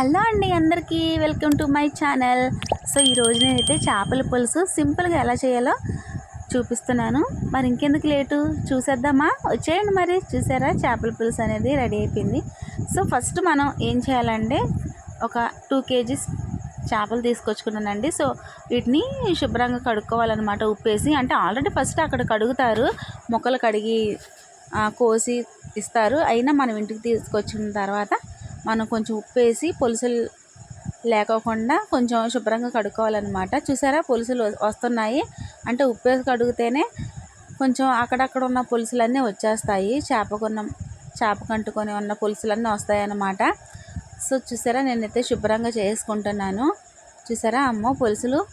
Hello అండి అందరికీ welcome to my channel. So ఈరోజు నేనైతే చేపల పులుసు సింపుల్గా ఎలా చేయాలో చూపిస్తున్నాను. మరి ఇంకెందుకు లేటు? చూసేద్దామా? వచ్చేయండి మరి. చూసారా? చేపల పులుసు అనేది రెడీ అయిపోయింది. సో ఫస్ట్ మనం ఏం చేయాలంటే ఒక టూ కేజీస్ చేపలు తీసుకొచ్చుకున్నానండి. సో వీటిని శుభ్రంగా కడుక్కోవాలన్నమాట ఉప్పేసి. అంటే ఆల్రెడీ ఫస్ట్ అక్కడ కడుగుతారు. మొక్కలు కడిగి కోసి ఇస్తారు. అయినా మనం ఇంటికి తీసుకొచ్చిన తర్వాత మనం కొంచెం ఉప్పు వేసి పులుసులు లేకోకుండా కొంచెం శుభ్రంగా కడుక్కోవాలన్నమాట. చూసారా? పులుసులు వస్తున్నాయి. అంటే ఉప్పేసి కడిగితేనే కొంచెం అక్కడక్కడ ఉన్న పులుసులన్నీ వచ్చేస్తాయి. చేపకున్న చేపకంటుకొని ఉన్న పులుసులన్నీ వస్తాయన్నమాట. సో చూసారా? నేనైతే శుభ్రంగా చేసుకుంటున్నాను. చూసారా? అమ్మో పులుసులు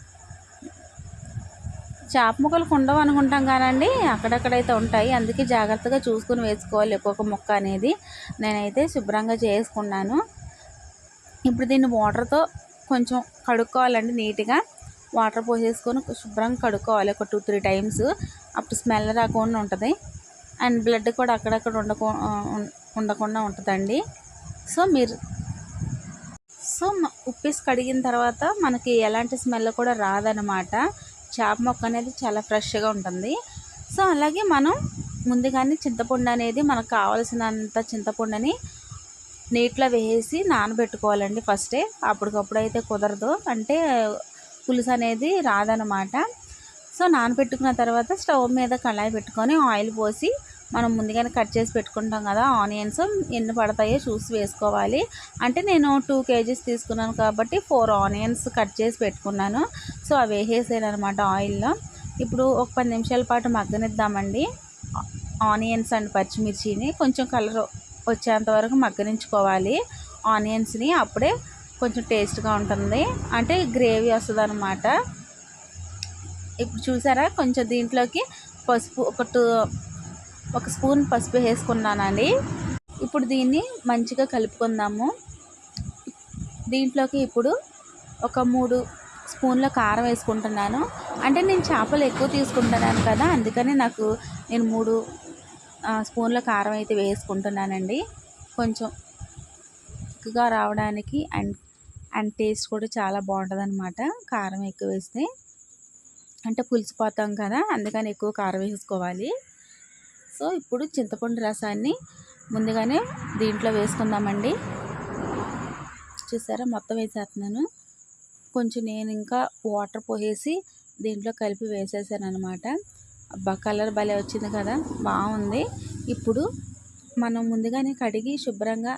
చేప ముక్కలు ఉండవు అనుకుంటాం కానండి అక్కడక్కడైతే ఉంటాయి. అందుకే జాగ్రత్తగా చూసుకుని వేసుకోవాలి ఒక్కొక్క ముక్క అనేది. నేనైతే శుభ్రంగా చేసుకున్నాను. ఇప్పుడు దీన్ని వాటర్తో కొంచెం కడుక్కోవాలండి నీట్గా. వాటర్ పోసేసుకొని శుభ్రంగా కడుక్కోవాలి ఒక టూ త్రీ టైమ్స్. అప్పుడు స్మెల్ రాకుండా ఉంటుంది. అండ్ బ్లడ్ కూడా అక్కడక్కడ ఉండకు ఉండకుండా ఉంటుందండి. సో మీరు సో ఉప్పేసి కడిగిన తర్వాత మనకి ఎలాంటి స్మెల్ కూడా రాదనమాట చేప మొక్క అనేది చాలా ఫ్రెష్గా ఉంటుంది. సో అలాగే మనం ముందుగానే చింతపండు అనేది మనకు కావాల్సినంత చింతపండుని నీటిలో వేసి నానబెట్టుకోవాలండి ఫస్టే. అప్పటికప్పుడు అయితే కుదరదు. అంటే పులుసు అనేది రాదనమాట సో నానబెట్టుకున్న తర్వాత స్టవ్ మీద కళాయి పెట్టుకొని ఆయిల్ పోసి మనం ముందుగానే కట్ చేసి పెట్టుకుంటాం కదా ఆనియన్స్ ఎన్ని పడతాయో చూసి వేసుకోవాలి. అంటే నేను టూ కేజీస్ తీసుకున్నాను కాబట్టి ఫోర్ ఆనియన్స్ కట్ చేసి పెట్టుకున్నాను. సో అవి వేసేసాను అనమాట ఆయిల్లో. ఇప్పుడు ఒక పది నిమిషాల పాటు మగ్గనిద్దామండి. ఆనియన్స్ అండ్ పచ్చిమిర్చిని కొంచెం కలర్ వచ్చేంత వరకు మగ్గనించుకోవాలి. ఆనియన్స్ని అప్పుడే కొంచెం టేస్ట్గా ఉంటుంది. అంటే గ్రేవీ వస్తుంది అనమాట ఇప్పుడు చూసారా కొంచెం దీంట్లోకి పసుపు ఒక టూ ఒక స్పూన్ పసుపు వేసుకున్నానండి. ఇప్పుడు దీన్ని మంచిగా కలుపుకుందాము. దీంట్లోకి ఇప్పుడు ఒక మూడు స్పూన్ల కారం వేసుకుంటున్నాను. అంటే నేను చేపలు ఎక్కువ తీసుకుంటున్నాను కదా అందుకని నాకు నేను మూడు స్పూన్ల కారం అయితే వేసుకుంటున్నానండి. కొంచెం ఎక్కువగా రావడానికి అండ్ అండ్ టేస్ట్ కూడా చాలా బాగుంటుంది అనమాట కారం ఎక్కువ వేస్తే. అంటే పులిసిపోతాం కదా అందుకని ఎక్కువ కారం వేసుకోవాలి. సో ఇప్పుడు చింతపండు రసాన్ని ముందుగానే దీంట్లో వేసుకుందామండి. చూసారా? మొత్తం వేసేస్తున్నాను. కొంచెం నేను ఇంకా వాటర్ పోసేసి దీంట్లో కలిపి వేసేసాను అనమాట అబ్బా కలర్ భలే వచ్చింది కదా? బాగుంది. ఇప్పుడు మనం ముందుగానే కడిగి శుభ్రంగా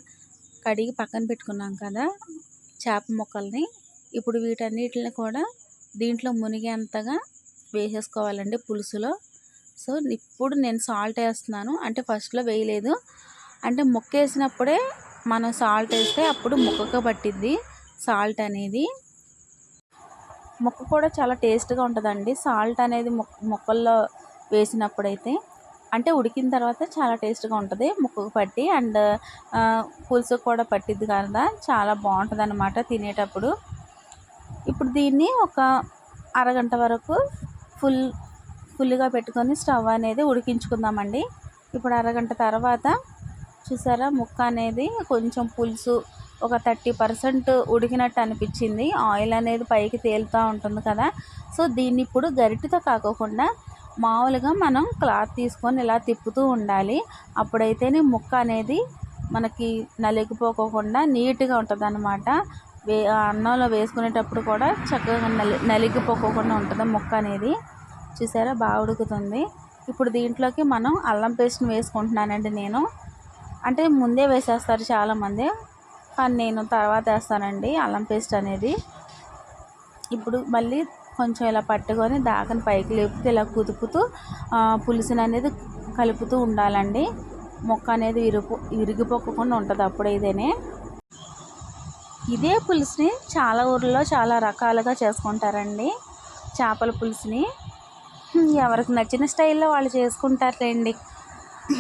కడిగి పక్కన పెట్టుకున్నాం కదా? చేప ముక్కల్ని. ఇప్పుడు వీటన్నిటిని కూడా దీంట్లో మునిగేంతగా వేసేసుకోవాలండి పులుసులో. సో ఇప్పుడు నేను సాల్ట్ వేస్తున్నాను అంటే ఫస్ట్లో వేయలేదు. అంటే ముక్క వేసినప్పుడే మనం సాల్ట్ వేస్తే అప్పుడు ముక్కకు పట్టిద్ది సాల్ట్ అనేది. ముక్క కూడా చాలా టేస్ట్గా ఉంటుందండి. సాల్ట్ అనేది ముక్క ముక్కల్లో వేసినప్పుడైతే. అంటే ఉడికిన తర్వాత చాలా టేస్ట్గా ఉంటుంది ముక్కకు పట్టి. అండ్ పులుసు కూడా పట్టిద్ది కదా చాలా బాగుంటుంది అనమాట తినేటప్పుడు. ఇప్పుడు దీన్ని ఒక అరగంట వరకు ఫుల్ ఫుల్గా పెట్టుకొని స్టవ్ అనేది ఉడికించుకుందామండి. ఇప్పుడు అరగంట తర్వాత చూసారా ముక్క అనేది కొంచెం పులుసు ఒక థర్టీ పర్సెంట్ ఉడికినట్టు అనిపించింది. ఆయిల్ అనేది పైకి తేలుతూ ఉంటుంది కదా. సో దీన్ని ఇప్పుడు గరిటితో కాకోకుండా మామూలుగా మనం క్లాత్ తీసుకొని ఇలా తిప్పుతూ ఉండాలి. అప్పుడైతేనే ముక్క అనేది మనకి నలిగిపోకోకుండా నీట్గా ఉంటుంది అన్నమాట వే ఆ అన్నంలో వేసుకునేటప్పుడు కూడా చక్కగా నలి నలిగిపోకోకుండా ఉంటుంది ముక్క అనేది. చూసారా? బాగా ఉడుకుతుంది. ఇప్పుడు దీంట్లోకి మనం అల్లం పేస్ట్ని వేసుకుంటున్నానండి నేను. అంటే ముందే వేసేస్తారు చాలామంది కానీ నేను తర్వాత వేస్తానండి అల్లం పేస్ట్ అనేది. ఇప్పుడు మళ్ళీ కొంచెం ఇలా పట్టుకొని దాకని పైకి లేపితే ఇలా కుదుపుతూ పులుసుని అనేది కలుపుతూ ఉండాలండి. మొక్క అనేది విరుపు విరిగిపోకుండా ఉంటుంది అప్పుడు ఇదేనే. ఇదే పులుసుని చాలా ఊర్లో చాలా రకాలుగా చేసుకుంటారండి. చేపల పులుసుని. ఎవరికి నచ్చిన స్టైల్లో వాళ్ళు చేసుకుంటారులేండి.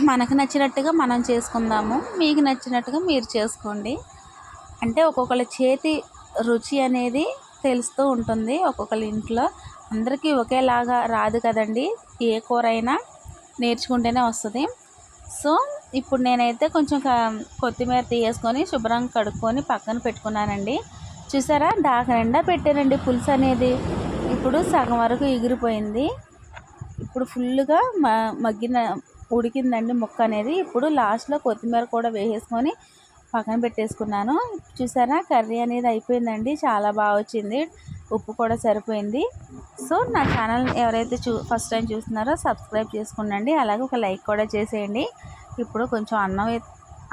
మనకు నచ్చినట్టుగా మనం చేసుకుందాము మీకు నచ్చినట్టుగా మీరు చేసుకోండి. అంటే ఒక్కొక్కళ్ళ చేతి రుచి అనేది తెలుస్తూ ఉంటుంది ఒక్కొక్కళ్ళ ఇంట్లో. అందరికీ ఒకేలాగా రాదు కదండి ఏ కూర అయినా నేర్చుకుంటేనే వస్తుంది. సో ఇప్పుడు నేనైతే కొంచెం కొత్తిమీర తీసేసుకొని శుభ్రంగా కడుక్కొని పక్కన పెట్టుకున్నానండి. చూసారా? దాకా నిండా పెట్టానండి పులుసు అనేది ఇప్పుడు సగం వరకు ఎగిరిపోయింది. ఇప్పుడు ఫుల్గా మ మగ్గిన ఉడికిందండి ముక్క అనేది. ఇప్పుడు లాస్ట్లో కొత్తిమీర కూడా వేసేసుకొని పక్కన పెట్టేసుకున్నాను. చూసారా? కర్రీ అనేది అయిపోయిందండి. చాలా బాగా వచ్చింది. ఉప్పు కూడా సరిపోయింది. సో నా ఛానల్ ఎవరైతే చూ ఫస్ట్ టైం చూస్తున్నారో సబ్స్క్రైబ్ చేసుకుండండి అలాగే ఒక లైక్ కూడా చేసేయండి. ఇప్పుడు కొంచెం అన్నం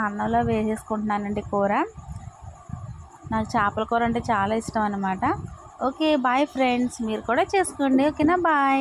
అన్నంలో వేసేసుకుంటున్నానండి కూర. నాకు చేపల కూర అంటే చాలా ఇష్టం అనమాట ఓకే బాయ్ ఫ్రెండ్స్. మీరు కూడా చేసుకోండి. ఓకేనా? బాయ్.